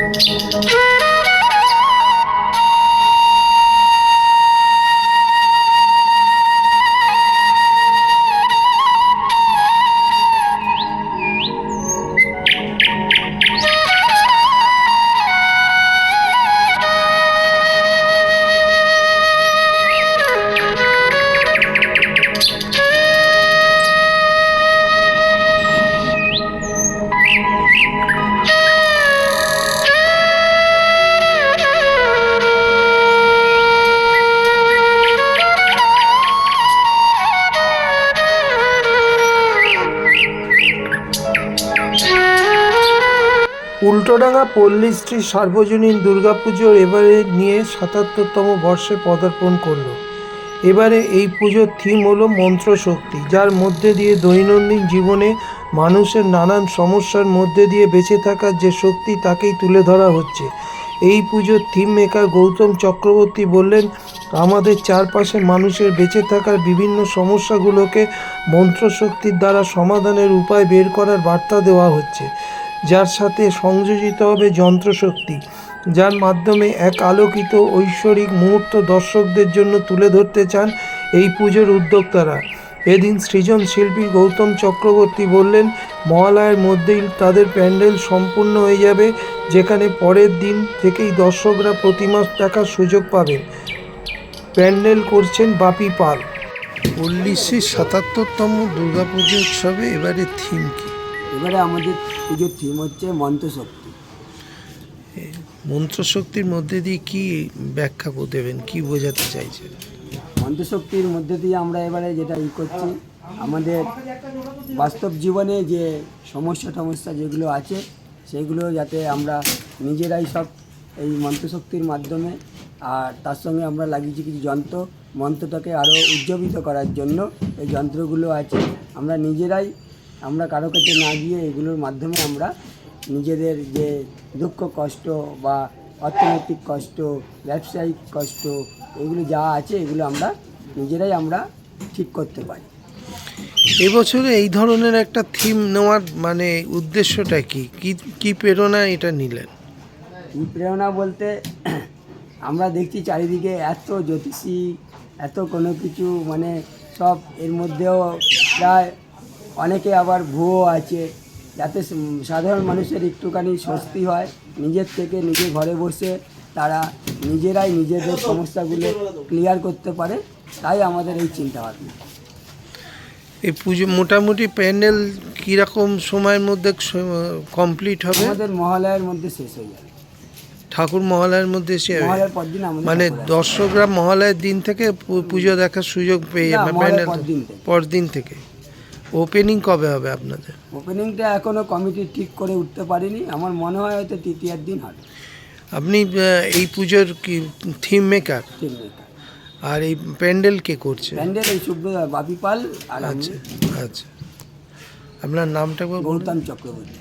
Música Ultadanga Pallishree সার্বজনীন দুর্গাপুজোর এবারে নিয়ে সাতাত্তরতম বর্ষে পদার্পণ করল। এবারে এই পুজোর থিম হলো মন্ত্রশক্তি, যার মধ্যে দিয়ে দৈনন্দিন জীবনে মানুষের নানান সমস্যার মধ্যে দিয়ে বেঁচে থাকার যে শক্তি, তাকেই তুলে ধরা হচ্ছে। এই পুজোর থিম মেকার গৌতম চক্রবর্তী বললেন, আমাদের চারপাশে মানুষের বেঁচে থাকার বিভিন্ন সমস্যাগুলোকে মন্ত্রশক্তির দ্বারা সমাধানের উপায় বের করার বার্তা দেওয়া হচ্ছে। যার সাথে সংযোজিত হবে যন্ত্রশক্তি যার মাধ্যমে এক আলোকিত ঐশ্বরিক মুহূর্ত দর্শকদের জন্য তুলে ধরতে চান এই পুজোর উদ্যোক্তারা। এদিন সৃজন শিল্পী গৌতম চক্রবর্তী বললেন মহালয়ের মধ্যেই তাদের প্যান্ডেল সম্পূর্ণ হয়ে যাবে যেখানে পরের দিন থেকেই দর্শকরা প্রতি মাস দেখার সুযোগ পাবেন। প্যান্ডেল করছেন বাপি পাল। পল্লীশ্রী সাতাত্তরতম দুর্গাপুজো উৎসবে এবারে থিম কি? এবারে আমাদের পুজোর থিম হচ্ছে মন্ত্রশক্তি। মন্ত্রশক্তির মধ্যে দিয়ে কি ব্যাখ্যা দেবেন? কি বোঝাতে চাইছেন? মন্ত্রশক্তির মধ্যে দিয়ে আমরা এবারে যেটা ই করছি আমাদের বাস্তব জীবনে যে সমস্যা টমস্যা যেগুলো আছে সেগুলো যাতে আমরা নিজেরাই সব এই মন্ত্রশক্তির মাধ্যমে আর তার সঙ্গে আমরা লাগিয়েছি কিছু যন্ত্র মন্ত্রটাকে আরও উজ্জীবিত করার জন্য এই যন্ত্রগুলো আছে। আমরা নিজেরাই আমরা কারও কাছে না গিয়ে এগুলোর মাধ্যমে আমরা নিজেদের যে দুঃখ কষ্ট বা অর্থনৈতিক কষ্ট ব্যবসায়িক কষ্ট এগুলো যা আছে এগুলো আমরা নিজেরাই আমরা ঠিক করতে পারি। এবছরে এই ধরনের একটা থিম নেওয়ার মানে উদ্দেশ্যটা কি? কি কি প্রেরণা এটা নিলেন? এই প্রেরণা বলতে আমরা দেখছি চারিদিকে এত জ্যোতিষী এত কোনো কিছু মানে সব এর মধ্যেও প্রায় অনেকে আবার ভুয়ো আছে যাতে সাধারণ মানুষের একটুখানি স্বস্তি হয়। নিজের থেকে নিজে ঘরে বসে তারা নিজেরাই নিজেদের সমস্যাগুলো ক্লিয়ার করতে পারে তাই আমাদের এই চিন্তাভাবনা। এই পুজো মোটামুটি প্যান্ডেল কীরকম সময়ের মধ্যে কমপ্লিট হবে? আমাদের মহালয়ের মধ্যে শেষ হয়ে যাবে। ঠাকুর মহালয়ের মধ্যে সে মহালয়ের পর দিন মানে। দর্শকরা মহালয়ের দিন থেকে পুজো দেখার সুযোগ পেয়ে যাবে প্যান্ডেল পরদিন থেকে। ওপেনিং কবে হবে আপনাদের? ওপেনিংটা এখনও কমিটি ঠিক করে উঠতে পারিনি। আমার মনে হয় হয়তো তৃতীয়ার দিন হবে। আপনি আহ, এই পুজোর কি থিম মেকার ঠিক আছে আর এই প্যান্ডেল কে করছে? প্যান্ডেল এই শুভ বাপি পাল আর আমি। আচ্ছা আচ্ছা। আপনার নামটা একবার বলুন। গৌতম চক্রবর্তী।